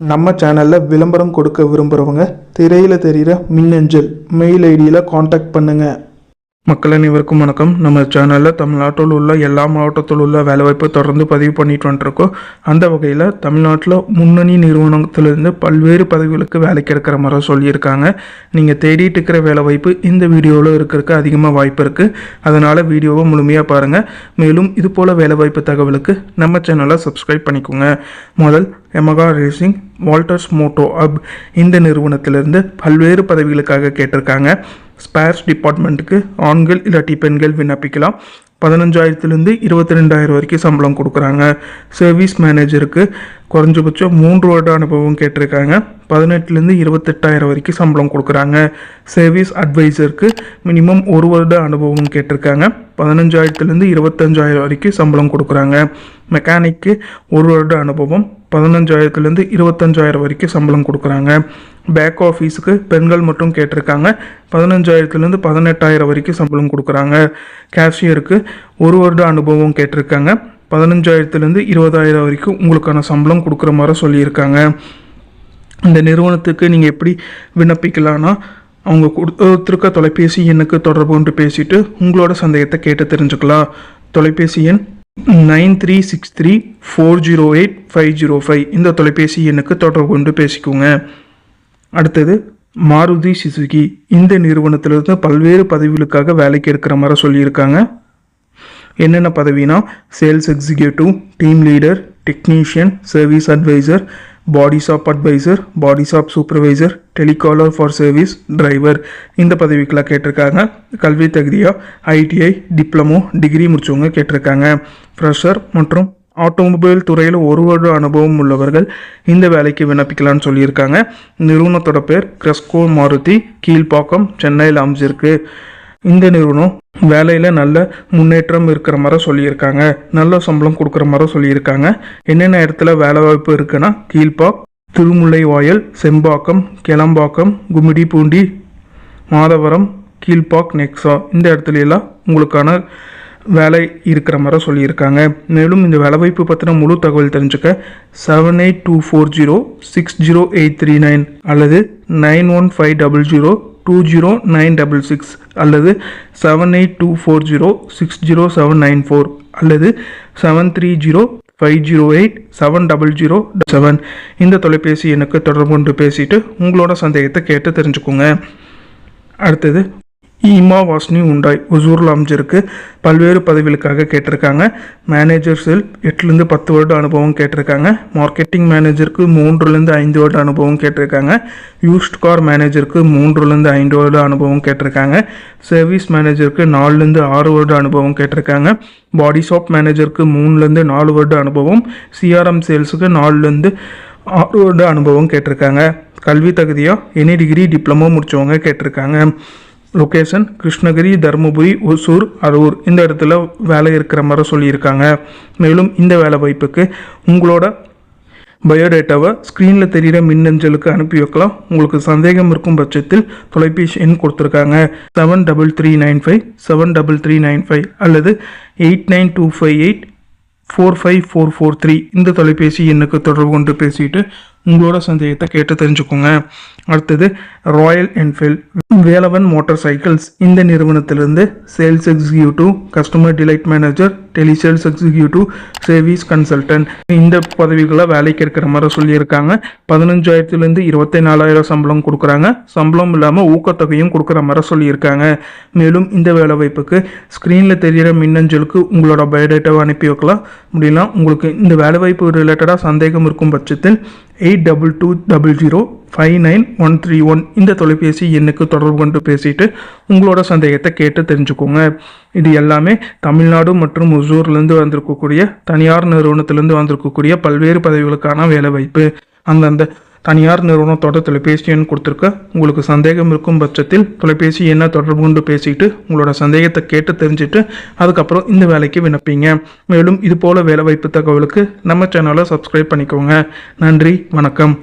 நம்ம சேனலில் விளம்பரம் கொடுக்க விரும்புகிறவங்க திரையில் தெரிகிற மின்னஞ்சல் மெயில் ஐடியில் காண்டாக்ட் பண்ணுங்கள் மக்கள் அனைவருக்கும் வணக்கம். நம்ம சேனலில் தமிழ்நாட்டில் உள்ள எல்லா மாவட்டத்தில் உள்ள வேலைவாய்ப்பு தொடர்ந்து பதிவு பண்ணிட்டு வந்துருக்கோம். அந்த வகையில் தமிழ்நாட்டில் முன்னணி நிறுவனத்திலிருந்து பல்வேறு பதவிகளுக்கு வேலைக்கு எடுக்கிற மாதிரி சொல்லியிருக்காங்க. நீங்கள் தேடிட்டு இருக்கிற வேலைவாய்ப்பு இந்த வீடியோவில் இருக்கிறதுக்கு அதிகமாக வாய்ப்பு இருக்குது அதனால் வீடியோவை முழுமையாக பாருங்கள் மேலும் இது போல் வேலைவாய்ப்பு தகவலுக்கு நம்ம சேனலை சப்ஸ்கிரைப் பண்ணிக்கோங்க. முதல் Yamaha racing Walters moto up இந்த நிறுவனத்திலிருந்து பல்வேறு பதவிகளுக்காக கேட்டிருக்காங்க. ஸ்பேர்ஸ் டிபார்ட்மெண்ட்டுக்கு ஆண்கள் இல்லாட்டி பெண்கள் விண்ணப்பிக்கலாம். பதினஞ்சாயிரத்துலேருந்து இருபத்தி ரெண்டாயிரம் வரைக்கும் சம்பளம் கொடுக்குறாங்க. சர்வீஸ் மேனேஜருக்கு குறைஞ்சபட்சம் மூன்று வருட அனுபவம் கேட்டிருக்காங்க. பதினெட்டுலேருந்து இருபத்தெட்டாயிரம் வரைக்கும் சம்பளம் கொடுக்குறாங்க. சர்வீஸ் அட்வைசருக்கு மினிமம் ஒரு வருட அனுபவம் கேட்டிருக்காங்க. பதினஞ்சாயிரத்துலேருந்து இருபத்தஞ்சாயிரம் வரைக்கும் சம்பளம் கொடுக்குறாங்க. மெக்கானிக்கு ஒரு வருட அனுபவம். பதினஞ்சாயிரத்துலேருந்து இருபத்தஞ்சாயிரம் வரைக்கும் சம்பளம் கொடுக்குறாங்க. பேக் ஆஃபீஸுக்கு பெண்கள் மட்டும் கேட்டிருக்காங்க. பதினஞ்சாயிரத்துலேருந்து பதினெட்டாயிரம் வரைக்கும் சம்பளம் கொடுக்குறாங்க. கேஷியருக்கு ஒரு வருட அனுபவம் கேட்டிருக்காங்க. பதினஞ்சாயிரத்துலேருந்து இருபதாயிரம் வரைக்கும் உங்களுக்கான சம்பளம் கொடுக்குற மாதிரி சொல்லியிருக்காங்க. இந்த நிறுவனத்துக்கு நீங்கள் எப்படி விண்ணப்பிக்கலான்னா அவங்க கொடுத்துருக்க தொலைபேசி எண்ணுக்கு தொடர்பு கொண்டு பேசிட்டு உங்களோட சந்தேகத்தை கேட்டு தெரிஞ்சுக்கலாம். தொலைபேசி எண் nine three six three four zero eight five zero five. இந்த தொலைபேசி எண்ணுக்கு தொடர்பு கொண்டு பேசிக்கோங்க. அடுத்தது மாருதி சுசுகி இந்த நிறுவனத்திலிருந்து பல்வேறு பதவிகளுக்காக வேலைக்கு எடுக்கிற மாதிரி சொல்லியிருக்காங்க. என்னென்ன பதவினா sales executive team leader technician service advisor body shop advisor body shop supervisor telecaller for service driver இந்த பதவிக்கெலாம் கேட்டிருக்காங்க. கல்வி தகுதியாக ஐடிஐ டிப்ளமோ டிகிரி முடிச்சவங்க கேட்டிருக்காங்க. ஃப்ரெஷர் மற்றும் ஆட்டோமொபைல் துறையில் ஒரு வருட அனுபவம் உள்ளவர்கள் இந்த வேலைக்கு விண்ணப்பிக்கலாம்னு சொல்லியிருக்காங்க. நிறுவனத்தோட பேர் கிரெஸ்கோ மாருதி கீழ்ப்பாக்கம் சென்னையில் அமைஞ்சிருக்கு. இந்த நிறுவனம் வேலையில் நல்ல முன்னேற்றம் இருக்கிற மாதிரி சொல்லியிருக்காங்க. நல்ல சம்பளம் கொடுக்குற மாதிரி சொல்லியிருக்காங்க. என்னென்ன இடத்துல வேலை வாய்ப்பு இருக்குன்னா கீழ்ப்பாக் திருமுல்லை வாயல் செம்பாக்கம் கிளம்பாக்கம் கும்மிடிப்பூண்டி மாதவரம் கீழ்பாக் நெக்ஸா இந்த இடத்துல எல்லாம் உங்களுக்கான வேலை இருக்கிற மாதிரி சொல்லியிருக்காங்க. மேலும் இந்த வேலைவாய்ப்பு பற்றின முழு தகவல் தெரிஞ்சுக்க seven eight two four zero six zero eight three nine அல்லது nine one five double zero two zero nine double six அல்லது seven eight two four zero six zero seven nine four அல்லது seven three zero five zero eight seven double zero seven இந்த தொலைபேசி எனக்கு தொடர்பு கொண்டு பேசிட்டு உங்களோட சந்தேகத்தை கேட்டு தெரிஞ்சுக்கோங்க. அடுத்தது ஈமா வாஸ்னி உண்டாய் ஒசூரில் அமைஞ்சிருக்கு. பல்வேறு பதவிகளுக்காக கேட்டிருக்காங்க. மேனேஜர் செல் எட்டுலேருந்து பத்து வருட அனுபவம் கேட்டிருக்காங்க. மார்க்கெட்டிங் மேனேஜருக்கு மூன்றுலேருந்து ஐந்து வருட அனுபவம் கேட்டிருக்காங்க. யூஸ்ட் கார் மேனேஜருக்கு மூன்றுலேருந்து ஐந்து வருட அனுபவம் கேட்டிருக்காங்க. சர்வீஸ் மேனேஜருக்கு நாலுலேருந்து ஆறு வருட அனுபவம் கேட்டிருக்காங்க. பாடி ஷாப் மேனேஜருக்கு மூணுலேருந்து நாலு வருட அனுபவம். சிஆர்எம் சேல்ஸுக்கு நாலுலேருந்து ஆறு வருட அனுபவம் கேட்டிருக்காங்க. கல்வி தகுதியாக எனி டிகிரி டிப்ளமோ முடித்தவங்க கேட்டிருக்காங்க. லொக்கேஷன் கிருஷ்ணகிரி தருமபுரி ஒசூர் அரூர். இந்த இடத்துல வேலை இருக்கிற மாதிரி சொல்லியிருக்காங்க. மேலும் இந்த வேலை வாய்ப்புக்கு உங்களோட பயோடேட்டாவை ஸ்க்ரீனில் தெரிகிற மின்னஞ்சலுக்கு அனுப்பி வைக்கலாம். உங்களுக்கு சந்தேகம் இருக்கும் பட்சத்தில் தொலைபேசி எண் கொடுத்துருக்காங்க. Seven double three nine five seven double three nine five அல்லது eight nine two five eight four five four four three இந்த தொலைபேசி எண்ணுக்கு தொடர்பு கொண்டு பேசிட்டு உங்களோட சந்தேகத்தை கேட்டு தெரிஞ்சுக்கோங்க. அடுத்தது royal enfield Velavan motorcycles இந்த நிறுவனத்திலிருந்து sales executive customer delight manager telesales executive service consultant இந்த பதவிகளை வேலைக்கு இருக்கிற மாதிரி சொல்லியிருக்காங்க. பதினஞ்சாயிரத்துலேருந்து இருபத்தி நாலாயிரம் சம்பளம் கொடுக்குறாங்க. சம்பளம் இல்லாமல் ஊக்கத்தொகையும் கொடுக்குற மாதிரி சொல்லியிருக்காங்க. மேலும் இந்த வேலை வாய்ப்புக்கு ஸ்க்ரீனில் தெரிகிற மின்னஞ்சலுக்கு உங்களோட பயோடேட்டாவை அனுப்பி வைக்கலாம். முடியலாம் உங்களுக்கு இந்த வேலைவாய்ப்பு ரிலேட்டடாக சந்தேகம் இருக்கும் பட்சத்தில் eight double two double zero five nine one three one இந்த தொலைபேசி எண்ணுக்கு தொடர்பு கொண்டு பேசிட்டு உங்களோட சந்தேகத்தை கேட்டு தெரிஞ்சுக்கோங்க. இது எல்லாமே தமிழ்நாடு மற்றும் ஒசூர்லேருந்து வந்திருக்கக்கூடிய தனியார் நிறுவனத்திலேருந்து வந்திருக்கக்கூடிய பல்வேறு பதவிகளுக்கான வேலைவாய்ப்பு. அந்தந்த தனியார் நிறுவனத்தோட தொலைபேசி எண் கொடுத்துருக்க உங்களுக்கு சந்தேகம் இருக்கும் பட்சத்தில் தொலைபேசி எண்ணை தொடர்பு கொண்டு பேசிட்டு உங்களோட சந்தேகத்தை கேட்டு தெரிஞ்சுட்டு அதுக்கப்புறம் இந்த வேலைக்கு விண்ணப்பிங்க. மேலும் இது போல வேலைவாய்ப்பு தகவலுக்கு நம்ம சேனலை சப்ஸ்கிரைப் பண்ணிக்கோங்க. நன்றி வணக்கம்.